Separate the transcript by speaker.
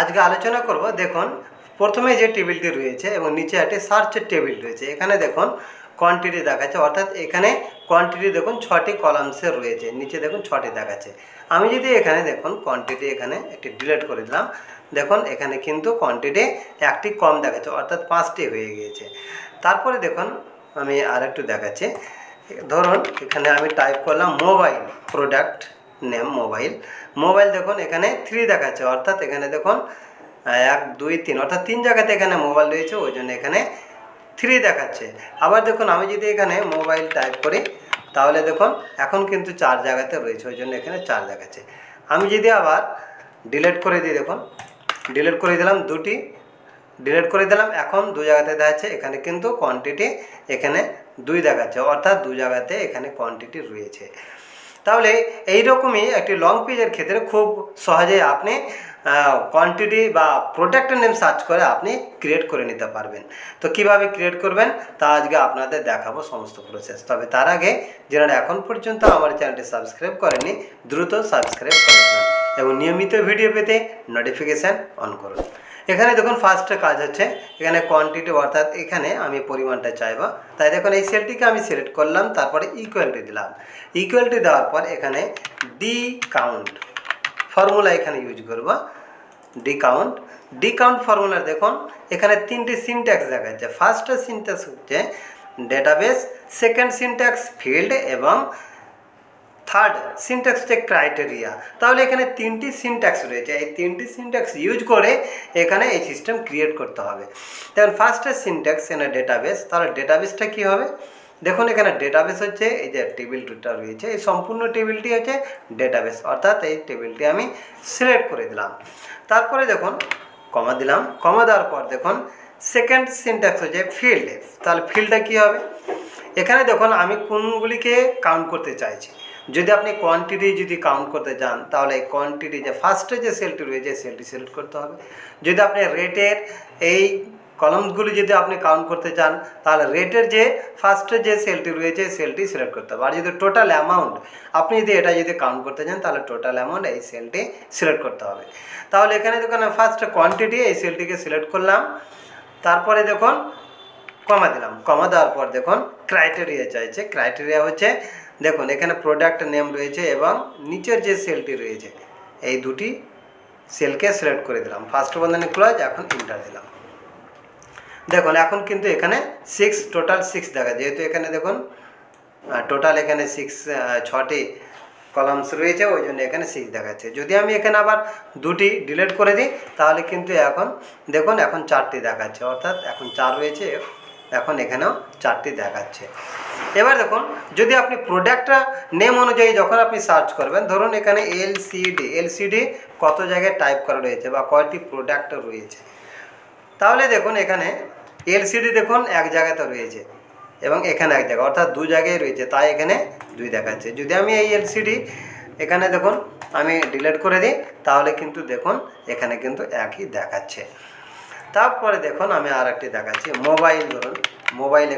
Speaker 1: আজকে আলোচনা করব, দেখুন, প্রথমে যে টেবিলটি রয়েছে এবং নিচে একটি সার্চের টেবিল রয়েছে। এখানে দেখুন কোয়ান্টিটি দেখাচ্ছে। অর্থাৎ এখানে কোয়ান্টিটি দেখুন, ছটি কলামসে রয়েছে। নিচে দেখুন, ছটি দেখাচ্ছে। আমি যদি এখানে দেখুন কোয়ান্টিটি এখানে একটি ডিলিট করে দিলাম, দেখুন, এখানে কিন্তু কোয়ান্টিটি একটি কম দেখাচ্ছে, অর্থাৎ পাঁচটি হয়ে গিয়েছে। তারপরে দেখুন, আমি আরেকটু দেখাচ্ছি। ধরুন, এখানে আমি টাইপ করলাম mobile product name mobile. Mobile দেখুন, এখানে থ্রি দেখাচ্ছে। অর্থাৎ এখানে দেখুন এক, দুই, তিন। অর্থাৎ তিন জায়গাতে এখানে মোবাইল রয়েছে, ওই জন্য এখানে থ্রি দেখাচ্ছে। আবার দেখুন, আমি যদি এখানে মোবাইল টাইপ করি, তাহলে দেখুন, এখন কিন্তু চার জায়গাতে রয়েছে, ওই জন্য এখানে চার দেখাচ্ছে। আমি যদি আবার ডিলিট করে দিই, দেখুন ডিলিট করে দিলাম দুটি ডিলিট করে দিলাম, এখন দু জায়গাতে দেখাচ্ছে, এখানে কিন্তু কোয়ান্টিটি এখানে দুই দেখাচ্ছে। অর্থাৎ দু জায়গাতে এখানে কোয়ান্টিটি রয়েছে। তাহলে এই রকমই একটি লং পেজের ক্ষেত্রে খুব সহজে আপনি কোয়ান্টিটি বা প্রোডাক্টের নেম সার্চ করে আপনি ক্রিয়েট করে নিতে পারবেন। তো কীভাবে ক্রিয়েট করবেন? তা আজকে আপনাদের দেখাবো সমস্ত প্রসেস তবে তার আগে যারা এখন পর্যন্ত আমার চ্যানেলটি সাবস্ক্রাইব করেনি দ্রুত সাবস্ক্রাইব করে এবং নিয়মিত ভিডিও পেতে নোটিফিকেশান অন করুন। এখানে দেখুন ফার্স্টে কাজ হচ্ছে, এখানে কোয়ান্টিটি অর্থাৎ এখানে আমি পরিমাণটা চাইব। তাই দেখুন এই সেলটিকে আমি সিলেক্ট করলাম, তারপরে ইকুয়ালিটি দিলাম। ইকুয়ালিটি দেওয়ার পর এখানে ডি কাউন্ট ফর্মুলা এখানে ইউজ করব। D count D count formula দেখুন, এখানে তিনটি সিনট্যাক্স দেখাচ্ছে। ফার্স্ট সিনট্যাক্স হচ্ছে ডেটাবেস সেকেন্ড সিনট্যাক্স ফিল্ড এবং থার্ড সিনট্যাক্স হচ্ছে ক্রাইটেরিয়া তাহলে এখানে তিনটি সিনট্যাক্স রয়েছে। এই তিনটি সিনট্যাক্স ইউজ করে এখানে এই সিস্টেম ক্রিয়েট করতে হবে। দেখুন ফার্স্টের সিনট্যাক্স এখানে ডেটাবেস তাহলে ডেটাবেসটা কী হবে? দেখুন, এখানে ডেটাবেস হচ্ছে, এই যে টেবিলটা রয়েছে, এই সম্পূর্ণ টেবিলটি হচ্ছে ডেটাবেস অর্থাৎ এই টেবিলটি আমি সিলেক্ট করে দিলাম। তারপরে দেখুন কমা দিলাম। কমা দেওয়ার পর দেখুন সেকেন্ড সিনট্যাক্স হচ্ছে ফিল্ড তাহলে ফিল্ডটা কী হবে? এখানে দেখুন, আমি কোনগুলিকে কাউন্ট করতে চাইছি। যদি আপনি কোয়ান্টিটি যদি কাউন্ট করতে চান তাহলে এই কোয়ান্টিটি যে ফার্স্টে যে সেলটি রয়েছে সেলটি সিলেক্ট করতে হবে। যদি আপনি রেটের এই কলমসগুলি যদি আপনি কাউন্ট করতে চান, তাহলে রেটের যে ফার্স্টে যে সেলটি রয়েছে সেলটি সিলেক্ট করতে হবে। আর যদি টোটাল অ্যামাউন্ট আপনি যদি এটা যদি কাউন্ট করতে চান তাহলে টোটাল অ্যামাউন্ট এই সেলটি সিলেক্ট করতে হবে। তাহলে এখানে দেখুন ফার্স্ট কোয়ান্টিটি এই সেলটিকে সিলেক্ট করলাম। তারপরে দেখুন কমা দিলাম। কমা দেওয়ার পর দেখুন ক্রাইটেরিয়া চাইছে। ক্রাইটেরিয়া হচ্ছে, দেখুন, এখানে প্রোডাক্ট নেম রয়েছে এবং নিচের যে সেলটি রয়েছে, এই দুটি সেলকে সিলেক্ট করে দিলাম। ফার্স্ট বন্ধনে ক্লোজ এখন ইন্টার দিলাম। দেখুন, এখন কিন্তু এখানে সিক্স টোটাল সিক্স দেখা, যেহেতু এখানে দেখুন টোটাল এখানে সিক্স ছটি কলামস রয়েছে, ওই জন্য এখানে সিক্স দেখাচ্ছে। যদি আমি এখানে আবার দুটি ডিলিট করে দিই, তাহলে কিন্তু এখন, দেখুন, এখন চারটি দেখাচ্ছে। অর্থাৎ এখন চার রয়েছে এখন এখানেও চারটি দেখাচ্ছে। এবার দেখুন, যদি আপনি প্রোডাক্টটা নেম অনুযায়ী যখন আপনি সার্চ করবেন, ধরুন এখানে এলসিডি এলসিডি কত জায়গায় টাইপ করা রয়েছে বা কয়টি প্রোডাক্ট রয়েছে। তাহলে দেখুন, এখানে এলসিডি দেখুন, এক জায়গাতে রয়েছে এবং এখানে এক জায়গা অর্থাৎ দু জায়গায় রয়েছে, তাই এখানে দুই দেখাচ্ছে। যদি আমি এই এলসিডি এখানে দেখুন, আমি ডিলিট করে দিই, তাহলে কিন্তু দেখুন, এখানে কিন্তু একই দেখাচ্ছে। তারপরে দেখুন আমি আর একটি দেখাচ্ছি। মোবাইল ধরুন মোবাইল